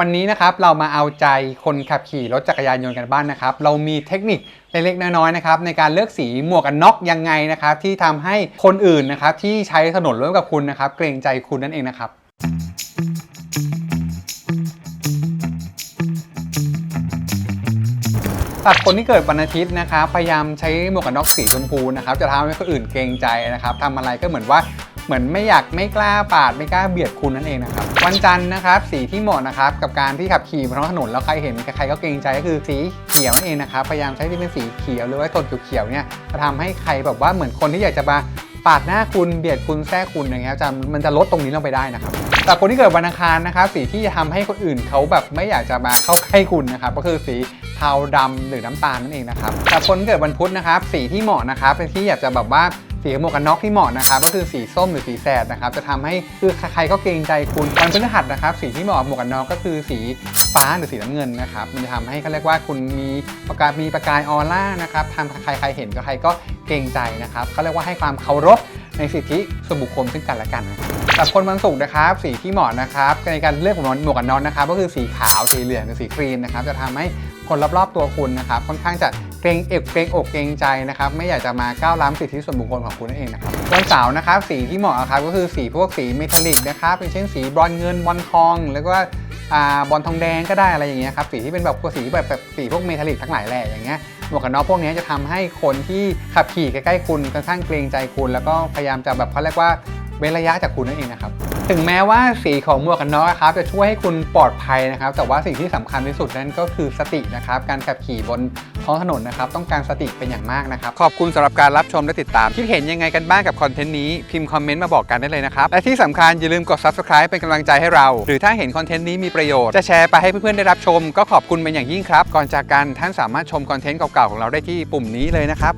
วันนี้นะครับเรามาเอาใจคนขับขี่รถจักรยานยนต์กันบ้างนะครับ เรามีเทคนิคเล็กๆน้อยๆนะครับในการเลือกสีหมวกกันน็อกยังไงนะครับที่ทำให้คนอื่นนะครับที่ใช้ถนนร่วมกับคุณนะครับ เกรงใจคุณนั่นเองนะครับตัดคนที่เกิดวันอาทิตย์นะครับพยายามใช้หมวกกันน็อกสีชมพูนะครับจะทำให้คนอื่นเกรงใจนะครับทำอะไรก็เหมือนว่า เหมือนไม่อยากไม่กล้าปาดไม่กล้าเบียดคุณนั่นเองนะครับวันจันทร์นะครับสีที่เหมาะนะครับกับการที่ขับขี่บนท้องถนนแล้วใครเห็นใครก็เกรงใจก็คือสีเขียวนั่นเองนะครับพยายามใช้ที่เป็นสีเขียวหรือว่าโทนเขียวๆเนี่ยจะทำให้ใครแบบว่าเหมือนคนที่อยากจะมาปาดหน้าคุณเบียดคุณแทรกคุณอย่างเงี้ยจะมันจะลดตรงนี้ลงไปได้นะครับแต่คนที่เกิดวันอังคารนะครับสีที่จะทำให้คนอื่นเขาแบบไม่อยากจะมาเข้าใกล้คุณนะครับก็คือสีเทาดำหรือน้ำตาลนั่นเองนะครับแต่คนเกิดวันพุธนะครับสีที่เหมาะนะครับเป็นที่อยากจะแบบว่า สีหมวกกันน็อกที่เหมาะนะครับก็คือสีส้มหรือสีแสดนะครับจะทำให้คือใครก็เกรงใจคุณวันพฤหัสนะครับสีที่เหมาะหมวกกันน็อกก็คือสีฟ้าหรือสีน้ำเงินนะครับมันจะทำให้เขาเรียกว่าคุณมีประกายมีประกายออร่านะครับทำใครใครเห็นก็ใครก็เกรงใจนะครับเขาเรียกว่าให้ความเคารพในสิทธิส่วนบุคคลซึ่งกันและกันสำหรับคนวันศุกร์นะครับ สีที่เหมาะนะครับในการเลือกหมวกหมวกกันน็อกนะครับ ก็คือสีขาวสีเหลืองหรือสีครีมนะครับ จะทำให้คนรอบๆตัวคุณนะครับ ค่อนข้างจะ เกรงเอกเกรงอกเกรงใจนะครับไม่อยากจะมาก้าวล้ำสิทธิส่วนบุคคลของคุณนั่นเองนะครับวันเสาร์นะครับสีที่เหมาะครับก็คือสีพวกสีเมทัลลิกนะครับเป็นเช่นสีบรอนเงินบอลทอง แล้วก็อ่าบอลทองแดงก็ได้อะไรอย่างเงี้ยครับสีที่เป็นแบบสีแบบแบบสีพวกเมทัลลิกทั้งหลายแหล่อย่างเงี้ยหมวกกันน็อกพวกนี้จะทำให้คนที่ขับขี่ใกล้ๆคุณค่อนข้างเกรงใจคุณ แล้วก็พยายามจะแบบเขาเรียกว่าเว้นระยะจากคุณนั่นเองนะครับ ถึงแม้ว่าสีของหมวกกันน็อกนะครับจะช่วยให้คุณปลอดภัยนะครับ แต่ว่าสิ่งที่สำคัญที่สุดนั่นก็คือสตินะครับ การขับขี่บนท้องถนนนะครับ ต้องการสติเป็นอย่างมากนะครับ ขอบคุณสำหรับการรับชมและติดตาม คิดเห็นยังไงกันบ้างกับคอนเทนต์นี้ พิมพ์คอมเมนต์มาบอกกันได้เลยนะครับ และที่สำคัญอย่าลืมกด subscribe เป็นกำลังใจให้เรา หรือถ้าเห็นคอนเทนต์นี้มีประโยชน์จะแชร์ไปให้เพื่อนๆได้รับชม ก็ขอบคุณเป็นอย่างยิ่งครับ ก่อนจากกันท่านสามารถชมคอนเทนต์เก่าๆของเราได้ที่ปุ่มนี้เลยนะครับ